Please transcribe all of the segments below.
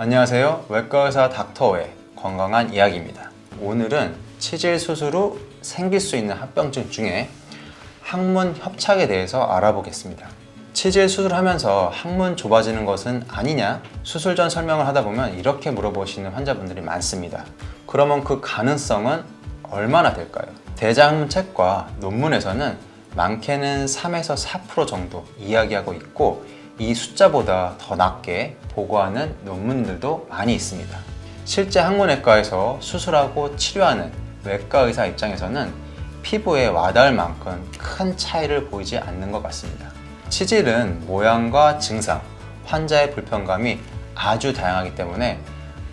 안녕하세요. 외과 의사 닥터의 건강한 이야기입니다. 오늘은 치질 수술 후 생길 수 있는 합병증 중에 항문 협착에 대해서 알아보겠습니다. 치질 수술하면서 항문 좁아지는 것은 아니냐? 수술 전 설명을 하다 보면 이렇게 물어보시는 환자분들이 많습니다. 그러면 그 가능성은 얼마나 될까요? 대장항문 책과 논문에서는 많게는 3에서 4% 정도 이야기하고 있고 이 숫자보다 더 낮게 보고하는 논문들도 많이 있습니다. 실제 항문외과에서 수술하고 치료하는 외과 의사 입장에서는 피부에 와닿을 만큼 큰 차이를 보이지 않는 것 같습니다. 치질은 모양과 증상, 환자의 불편감이 아주 다양하기 때문에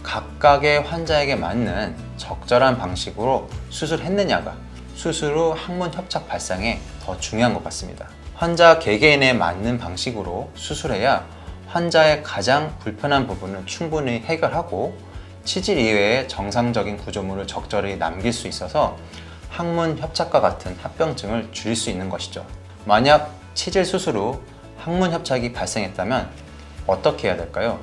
각각의 환자에게 맞는 적절한 방식으로 수술했느냐가 수술 후 항문 협착 발생에 더 중요한 것 같습니다. 환자 개개인에 맞는 방식으로 수술해야 환자의 가장 불편한 부분을 충분히 해결하고 치질 이외의 정상적인 구조물을 적절히 남길 수 있어서 항문 협착과 같은 합병증을 줄일 수 있는 것이죠. 만약 치질 수술 후 항문 협착이 발생했다면 어떻게 해야 될까요?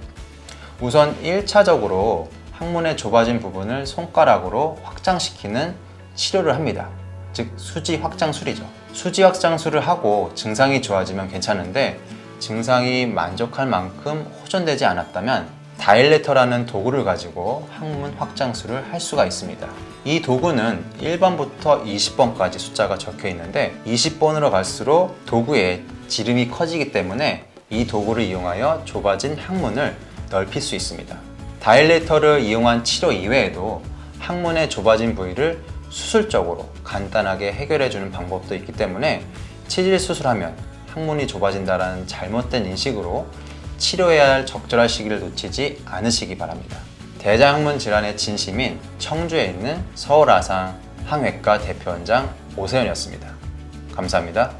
우선 1차적으로 항문의 좁아진 부분을 손가락으로 확장시키는 치료를 합니다. 즉 수지 확장술이죠. 수지 확장술을 하고 증상이 좋아지면 괜찮은데 증상이 만족할 만큼 호전되지 않았다면 다일레터라는 도구를 가지고 항문 확장술을 할 수가 있습니다. 이 도구는 1번부터 20번까지 숫자가 적혀 있는데 20번으로 갈수록 도구의 지름이 커지기 때문에 이 도구를 이용하여 좁아진 항문을 넓힐 수 있습니다. 다일레터를 이용한 치료 이외에도 항문의 좁아진 부위를 수술적으로 간단하게 해결해주는 방법도 있기 때문에 치질 수술하면 항문이 좁아진다는 잘못된 인식으로 치료해야 할 적절한 시기를 놓치지 않으시기 바랍니다. 대장항문 질환의 진심인 청주에 있는 서울아상 항외과 대표원장 오세현이었습니다. 감사합니다.